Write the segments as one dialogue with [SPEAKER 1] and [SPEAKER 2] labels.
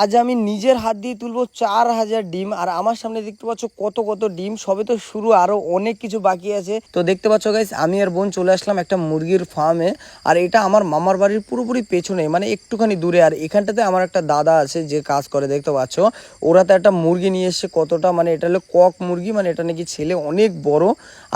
[SPEAKER 1] আজ আমি নিজের হাত দিয়ে তুলবো চার হাজার ডিম, আর আমার সামনে দেখতে পাচ্ছ কত কত ডিম, সবে তো শুরু, আরও অনেক কিছু বাকি আছে। তো দেখতে পাচ্ছ গাইস আমি আর বোন চলে আসলাম একটা মুরগির ফার্মে আর এটা আমার মামার বাড়ির পুরোপুরি পেছনে মানে একটুখানি দূরে, আর এখানটাতে আমার একটা দাদা আছে যে কাজ করে, দেখতে পাচ্ছ। ওরা তো একটা মুরগি নিয়ে এসছে কতটা মানে এটা হলো কক মুরগি মানে এটা নাকি ছেলে অনেক বড়।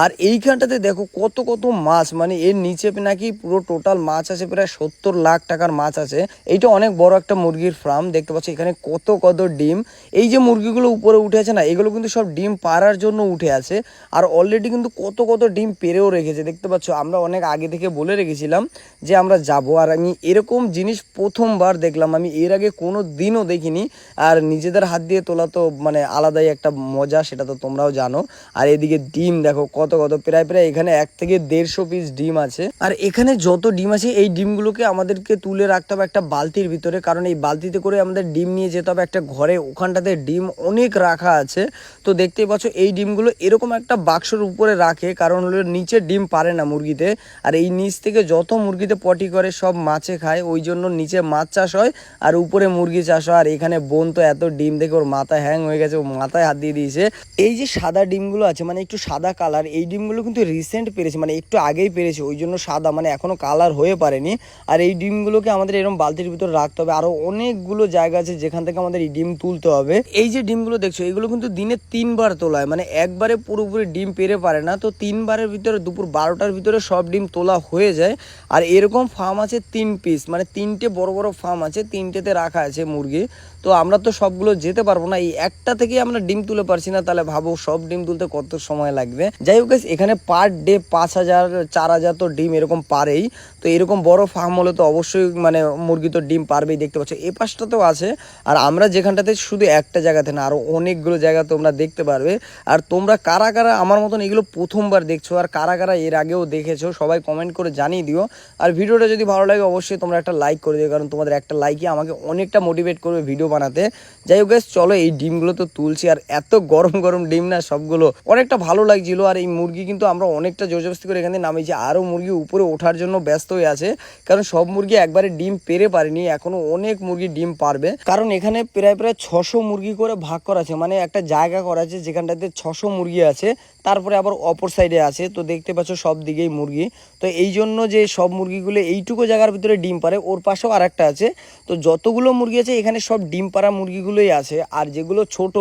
[SPEAKER 1] আর এইখানটাতে দেখো কত কত মাছ মানে এর নিচে নাকি পুরো টোটাল মাছ আছে, প্রায় সত্তর লাখ টাকার মাছ আছে। এইটা অনেক বড় একটা মুরগির ফার্ম দেখতে পাচ্ছ। এখানে কত কত ডিম। এই যে মুরগিগুলো উপরে উঠে আছে না, এগুলো কিন্তু সব ডিম পাড়ার জন্য উঠে আছে। আর অলরেডি কিন্তু কত কত ডিম পেরেও রেখেছে। দেখতে পাচ্ছ, আমরা অনেক আগে থেকে বলে রেখেছিলাম যে আমরা যাব। আর আমি এরকম জিনিস প্রথমবার দেখলাম। আমি এর আগে কোনো দিনও দেখিনি। আর নিজেদের হাত দিয়ে তোলা তো মানে আলাদাই একটা মজা, সেটা তো তোমরাও জানো। আর এদিকে ডিম দেখো, কত কত, প্রায় প্রায় এখানে এক থেকে দেড়শো পিস ডিম আছে। আর এখানে যত ডিম আছে, এই ডিমগুলোকে আমাদেরকে তুলে রাখতে হবে একটা বালতির ভিতরে। কারণ এই বালতিতে করে আমাদের ডিম নিয়ে যেতে হবে। একটা ঘরে ওখানটাতে ডিম অনেক রাখা আছে। তো দেখতেই পাচ্ছ, এই ডিমগুলো এরকম একটা বাক্সর উপরে রাখে, কারণ হলো নিচে ডিম পারে না মুরগিতে। আর এই নিচ থেকে যত মুরগিতে পটি করে, সব মাছে খায়, ওই জন্য নিচে মাছ চাষ হয় আর উপরে মুরগি চাষ হয়। আর এখানে বোন তো এত ডিম দেখে ওর মাথা হ্যাং হয়ে গেছে, ও মাথায় হাত দিয়ে দিয়েছে। এই যে সাদা ডিমগুলো আছে মানে একটু সাদা কালার এই ডিমগুলো কিন্তু রিসেন্ট পেরেছে মানে একটু আগেই পেরেছে, ওই জন্য সাদা মানে এখনও কালার হয়ে পারেনি। আর এই ডিমগুলোকে আমাদের এরকম বালতির ভিতর রাখতে হবে। আরও অনেকগুলো জায়গা আছে, যেখান থেকে আমাদের এই ডিম তুলতে হবে। এই যে ডিমগুলো দেখছ, এগুলো কিন্তু দিনে তিনবার তোলা হয় মানে একবারে পুরোপুরি ডিম পেরে পারে না। তো তিনবারের ভিতরে, দুপুর বারোটার ভিতরে সব ডিম তোলা হয়ে যায়। আর এরকম ফার্ম আছে তিন পিস মানে তিনটে বড় বড় ফার্ম আছে, তিনটেতে রাখা আছে মুরগি। তো আমরা তো সবগুলো যেতে পারব না। এই একটা থেকে আমরা ডিম তুলে পারছি না। তাহলে ভাবো সব ডিম তুলতে কত সময় লাগবে? যাই হোক এখানে পার ডে পাঁচ হাজার, চার হাজার তো ডিম এরকম পারেই। তো এরকম বড় ফার্ম হলে তো অবশ্যই মানে মুরগি তো ডিম পারবেই, দেখতে পাচ্ছ। এ পাশটাতেও আছে। আর আমরা যেখানটাতে শুধু একটা জায়গাতে না আরও অনেকগুলো জায়গা তোমরা দেখতে পারবে। আর তোমরা কারা কারা আমার মতন এগুলো প্রথমবার দেখছ আর কারা কারা এর আগেও দেখেছ, সবাই কমেন্ট করে জানিয়ে দিও। আর ভিডিওটা যদি ভালো লাগে, অবশ্যই তোমরা একটা লাইক করে দিও, কারণ তোমাদের একটা লাইকই আমাকে অনেকটা মোটিভেট করবে ভিডিও বানাতে। যাই হোক চলো এই ডিমগুলো তো তুলছি, আর এত গরম গরম ডিম না সবগুলো অনেকটা ভালো লাগছিল, আর এই মুরগি কিন্তু আমরা অনেকটা জোরজবস্তি করে এখানে নামিয়েছি। আরও মুরগি উপরে ওঠার জন্য ব্যস্ত হয়ে আছে, কারণ সব মুরগি একবারে ডিম পেরে পারেনি এখনও অনেক মুরগি ডিম পারবে। কারণ এখানে প্রায় প্রায় ছশো মুরগি করে ভাগ করা আছে মানে একটা জায়গা করা আছে যেখানটাতে ছশো মুরগি আছে, তারপরে আবার অপর সাইডে আছে, তো দেখতে পাচ্ছ সব দিকেই মুরগি। তো এই জন্য যে সব মুরগিগুলো এইটুকু জায়গার ভিতরে ডিম পারে ওর পাশেও আর একটা আছে। তো যতগুলো মুরগি আছে, এখানে সব ডিম পাড়া মুরগিগুলোই আছে। আর যেগুলো ছোট,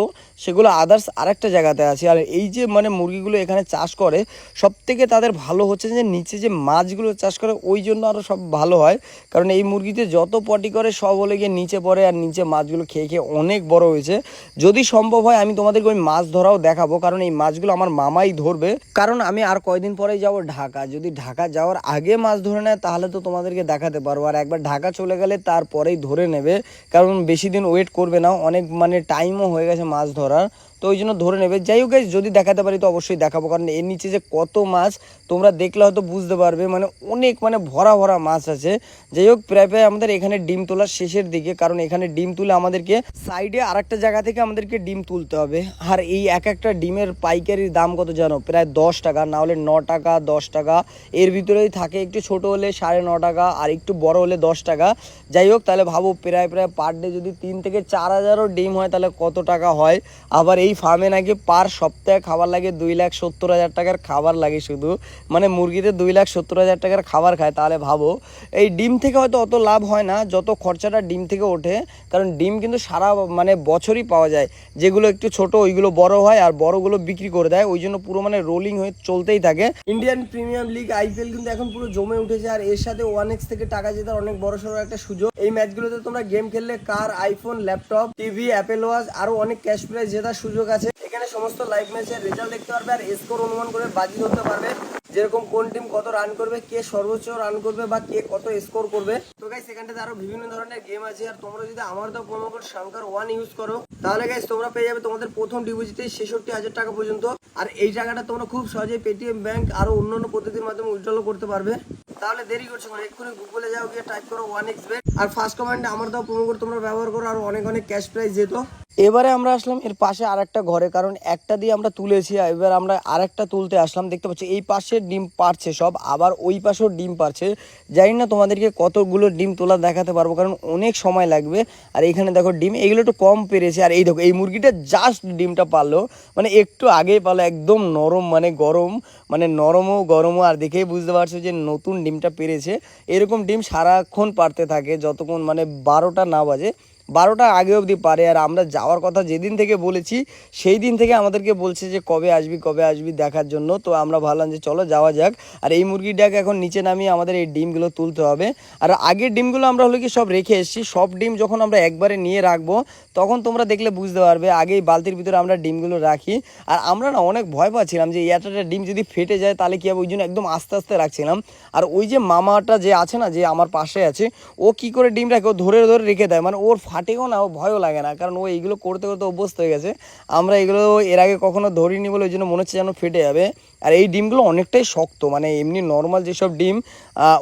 [SPEAKER 1] সেগুলো আদার্স আরেকটা জায়গাতে আছে। আর এই যে মানে মুরগিগুলো এখানে চাষ করে সব থেকে তাদের ভালো হচ্ছে যে নিচে যে মাছগুলো চাষ করে, ওই জন্য আরও সব ভালো হয়। কারণ এই মুরগিতে যত পটি করে, সব হলে গিয়ে নিচে পড়ে আর নিচে মাছগুলো খেয়ে খেয়ে অনেক বড় হয়েছে। যদি সম্ভব হয়, আমি তোমাদেরকে ওই মাছ ধরাও দেখাবো, কারণ এই মাছগুলো আমার মামাই ধরবে। কারণ আমি আর কয়দিন পরেই যাব ঢাকা। যদি ঢাকা যাওয়ার আগে মাছ ধরে নেয়, তাহলে তো তোমাদেরকে দেখাতে পারব। আর একবার ঢাকা চলে গেলে তারপরেই ধরে নেবে। কারণ বেশি দিন ওয়েট করবে না। অনেক মানে টাইমও হয়ে গেছে মাছ ধরার। তো ওই জন্য ধরে নেবে। যাই হোক যদি দেখাতে পারি তো অবশ্যই দেখাবো। কারণ এর নিচে যে কত মাছ, তোমরা দেখলে হয়তো বুঝতে পারবে মানে অনেক মানে ভরা ভরা মাছ আছে। যাই হোক, প্রায় প্রায় আমাদের এখানে ডিম তোলার শেষের দিকে, কারণ এখানে ডিম তুলে আমাদেরকে সাইডে আর একটা জায়গা থেকে আমাদেরকে ডিম তুলতে হবে। আর এই এক একটা ডিমের পাইকারির দাম কত জানো? প্রায় দশ টাকা, না হলে ন টাকা, দশ টাকা। এর ভিতরেই থাকে একটু ছোট হলে সাড়ে ন টাকা, আর একটু বড় হলে দশ টাকা। যাই হোক, তাহলে ভাবো, প্রায় প্রায় পার ডে যদি তিন থেকে চার হাজারও ডিম হয়, তাহলে কত টাকা হয়? আবার এই ফার্মে নাকি পার সপ্তাহে খাবার লাগে দুই লাখ সত্তর হাজার টাকার খাবার লাগে শুধু। মানে মুরগিতে দুই লাখ সত্তর হাজার টাকার খাবার খায়, তাহলে ভাবো। এই ডিম থেকে হয়তো অত লাভ হয় না, যত খরচাটা ডিম থেকে ওঠে, কারণ ডিম কিন্তু সারা মানে বছরই পাওয়া যায়। যেগুলো একটু ছোট, ওইগুলো বড় হয় আর বড়গুলো বিক্রি করে দেয়, ওই জন্য পুরো মানে রোলিং হয়ে চলতেই থাকে। ইন্ডিয়ান প্রিমিয়াম লিগ আইপিএল কিন্তু এখন পুরো জমে উঠেছে আর এর সাথে ওয়ান এক্স থেকে টাকা জেতার অনেক বড় সড়ো একটা সুযোগ। এই ম্যাচগুলোতে তোমরা গেম খেললে car iPhone laptop TV Apple watch আরও অনেক ক্যাশ প্রাইজ জেতার সুযোগ আছে। এখানে সমস্ত লাইভ ম্যাচের রেজাল্ট দেখতে পারবে আর স্কোর অনুমান করে বাজি ধরতে পারবে। যেরকম কোন টিম কত রান করবে, কে সর্বোচ্চ রান করবে বা কে কত স্কোর করবে। তো গাইস এখানটাতে আরও বিভিন্ন ধরনের গেম আছে। আর তোমরা যদি আমার তো প্রোমো কোড ওয়ান ইউজ করো, তাহলে গাইস তোমরা পেয়ে যাবে তোমাদের প্রথম ডিপোজিটে ছেষট্টি হাজার টাকা পর্যন্ত। আর এই টাকাটা তোমরা খুব সহজেই পেটিএম ব্যাংক আরও অন্যান্য পদ্ধতির মাধ্যমে উইথড্রল করতে পারবে। তাহলে দেরি করছ মানে এক্ষুনি গুগলে যাও গিয়ে টাইপ করো ওয়ান এক্স আর ফার্স্ট কমেন্টে আমার দাও প্রোমো কোড তোমরা ব্যবহার করো, আর অনেক অনেক ক্যাশ প্রাইজ যেত এবারে আমরা আসলাম এর পাশে আরেকটা ঘরে, কারণ একটা দিয়ে আমরা তুলেছি, আর এবার আমরা আরেকটা তুলতে আসলাম, দেখতে পাচ্ছি এই পাশে ডিম পারছে সব, আবার ওই পাশেও ডিম পারছে জানি না তোমাদেরকে কতগুলো ডিম তোলা দেখাতে পারব, কারণ অনেক সময় লাগবে। আর এখানে দেখো ডিম, এগুলো একটু কম পেরেছে, আর এই দেখো, এই মুরগিটা জাস্ট ডিমটা পারল মানে একটু আগেই পারল একদম নরম মানে গরম মানে নরমও গরমও, আর দেখেই বুঝতে পারছ যে নতুন ডিমটা পেরেছে। এরকম ডিম সারাক্ষণ পারতে থাকে, যতক্ষণ মানে বারোটা না বাজে। বারোটা আগে অবধি পারে। আর আমরা যাওয়ার কথা যেদিন থেকে বলেছি, সেই দিন থেকে আমাদেরকে বলছে যে, কবে আসবি কবে আসবি দেখার জন্য? তো আমরা ভাবলাম যে, চলো যাওয়া যাক। আর এই মুরগিটাকে এখন নিচে নামিয়ে আমাদের এই ডিমগুলো তুলতে হবে। আর আগের ডিমগুলো আমরা হলো কি সব রেখে এসেছি। সব ডিম যখন আমরা একবারে নিয়ে রাখব, তখন তোমরা দেখলে বুঝতে পারবে, আগেই বালতির ভিতরে আমরা ডিমগুলো রাখি। আর আমরা না অনেক ভয় পাচ্ছিলাম যে একটা ডিম যদি ফেটে যায়, তাহলে কী হবে? ওই জন্য একদম আস্তে আস্তে রাখছিলাম। আর ওই যে মামাটা যে আছে না, যে আমার পাশে আছে, ও কি করে ডিম রাখে? ও ধরে ধরে রেখে দেয়। মানে ওর ফাটেও না, ও ভয়ও লাগে না। কারণ ও এইগুলো করতে করতে অভ্যস্ত হয়ে গেছে। আমরা এগুলো এর আগে কখনো ধরিনি বলে ওই জন্য মনে হচ্ছে যেন ফেটে যাবে। আর এই ডিমগুলো অনেকটাই শক্ত মানে এমনি নর্মাল যেসব ডিম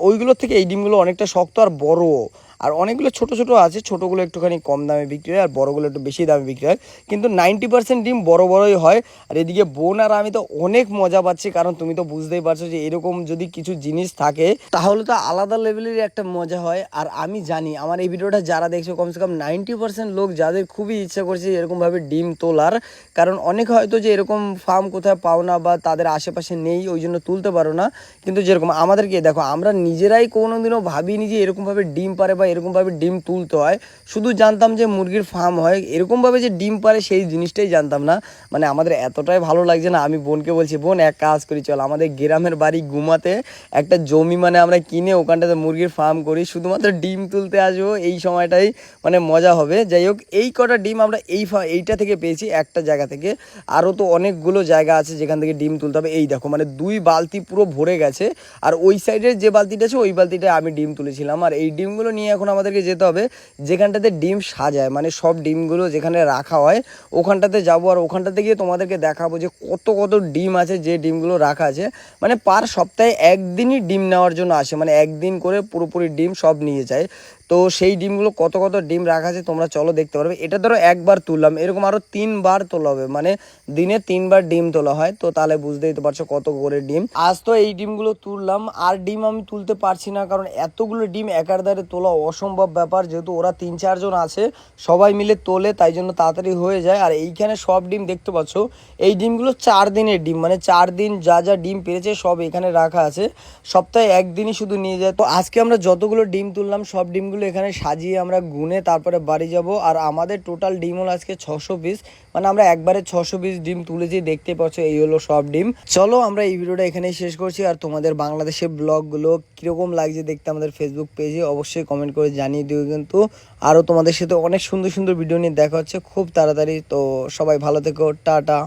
[SPEAKER 1] ওইগুলোর থেকে এই ডিমগুলো অনেকটা শক্ত আর বড়ও। আর অনেকগুলো ছোট ছোট আছে, ছোটোগুলো একটুখানি কম দামে বিক্রি হয় আর বড়গুলো একটু বেশি দামে বিক্রি হয়। কিন্তু নাইনটি পার্সেন্ট ডিম বড় বড়ই হয় আর এদিকে বোন আর আমি তো অনেক মজা পাচ্ছি, কারণ তুমি তো বুঝতেই পারছ যে এরকম যদি কিছু জিনিস থাকে তাহলে তো আলাদা লেভেলের একটা মজা হয়। আর আমি জানি, আমার এই ভিডিওটা যারা দেখছ, কমসে কম নাইনটি পার্সেন্ট লোক যাদের খুবই ইচ্ছা করছে এরকমভাবে ডিম তোলার, কারণ অনেক হয়তো যে এরকম ফার্ম কোথায় পাও না বা তাদের আশেপাশে নেই, ওই জন্য তুলতে পারো না। কিন্তু যেরকম আমাদেরকে, দেখো, আমরা নিজেরাই কোনোদিনও ভাবিনি যে এরকমভাবে ডিম পারে বা এরকমভাবে ডিম তুলতে হয়। শুধু জানতাম যে মুরগির ফার্ম হয়, এরকমভাবে যে ডিম পারে সেই জিনিসটাই জানতাম না। মানে আমাদের এতটাই ভালো লাগছে না, আমি বোনকে বলছি, বোন, এক কাজ করি, চল আমাদের গ্রামের বাড়ি গুমাতে একটা জমি মানে আমরা কিনে ওখানটাতে মুরগির ফার্ম করি। শুধুমাত্র ডিম তুলতে আসব, এই সময়টাই মানে মজা হবে। যাই হোক, এই কটা ডিম আমরা এই এইটা থেকে পেয়েছি একটা জায়গা থেকে। আরও তো অনেকগুলো জায়গা আছে যেখান থেকে ডিম তুলতে হবে। এই দেখো মানে দুই বালতি পুরো ভরে গেছে। আর ওই সাইডের যে বালতিটা আছে, ওই বালতিটায় আমি ডিম তুলেছিলাম। আর এই ডিমগুলো নিয়ে এখন আমাদেরকে যেতে হবে, যেখানটাতে ডিম সাজায় মানে সব ডিমগুলো যেখানে রাখা হয়, ওখানটাতে যাব আর ওখানটাতে গিয়ে তোমাদেরকে দেখাবো যে কত কত ডিম আছে, যে ডিমগুলো রাখা আছে। মানে পার সপ্তাহে একদিনই ডিম নেওয়ার জন্য আসে মানে একদিন করে পুরোপুরি ডিম সব নিয়ে যায়। তো সেই ডিমগুলো কত কত ডিম রাখা আছে তোমরা চলো দেখতে পারবে। এটা ধরো একবার তুললাম, এরকম আরও তিনবার তোলা হবে মানে দিনে তিনবার ডিম তোলা হয়। তো তাহলে বুঝতেই তো পারছ কত করে ডিম। আজ তো এই ডিমগুলো তুললাম, আর ডিম আমি তুলতে পারছি না, কারণ এতগুলো ডিম একার দ্বারে তোলা অসম্ভব ব্যাপার, যেহেতু ওরা তিন চারজন আছে, সবাই মিলে তোলে, তাই জন্য তাড়াতাড়ি হয়ে যায়। আর এইখানে সব ডিম দেখতে পাচ্ছ, এই ডিমগুলো চার দিনের ডিম মানে চার দিন যা যা ডিম পেরেছে সব এখানে রাখা আছে। সপ্তাহে একদিনই শুধু নিয়ে যায়। তো আজকে আমরা যতগুলো ডিম তুললাম, সব ডিমগুলো এখানে সাজিয়ে আমরা গুনে তারপরে বাড়ি যাব। আর আমাদের টোটাল ডিম হলো আজকে ছশো পিস মানে আমরা একবারে ছশো পিস ডিম তুলেছি, দেখতে পাচ্ছ এই হলো সব ডিম। চলো আমরা এই ভিডিওটা এখানেই শেষ করছি। আর তোমাদের বাংলাদেশের ব্লগগুলো কীরকম লাগছে দেখতে আমাদের ফেসবুক পেজে অবশ্যই কমেন্ট করে জানিয়ে দিও কিন্তু। আরও তোমাদের সাথে অনেক সুন্দর সুন্দর ভিডিও নিয়ে দেখা হচ্ছে। খুব তাড়াতাড়ি। তো সবাই ভালো থেকো। টাটা।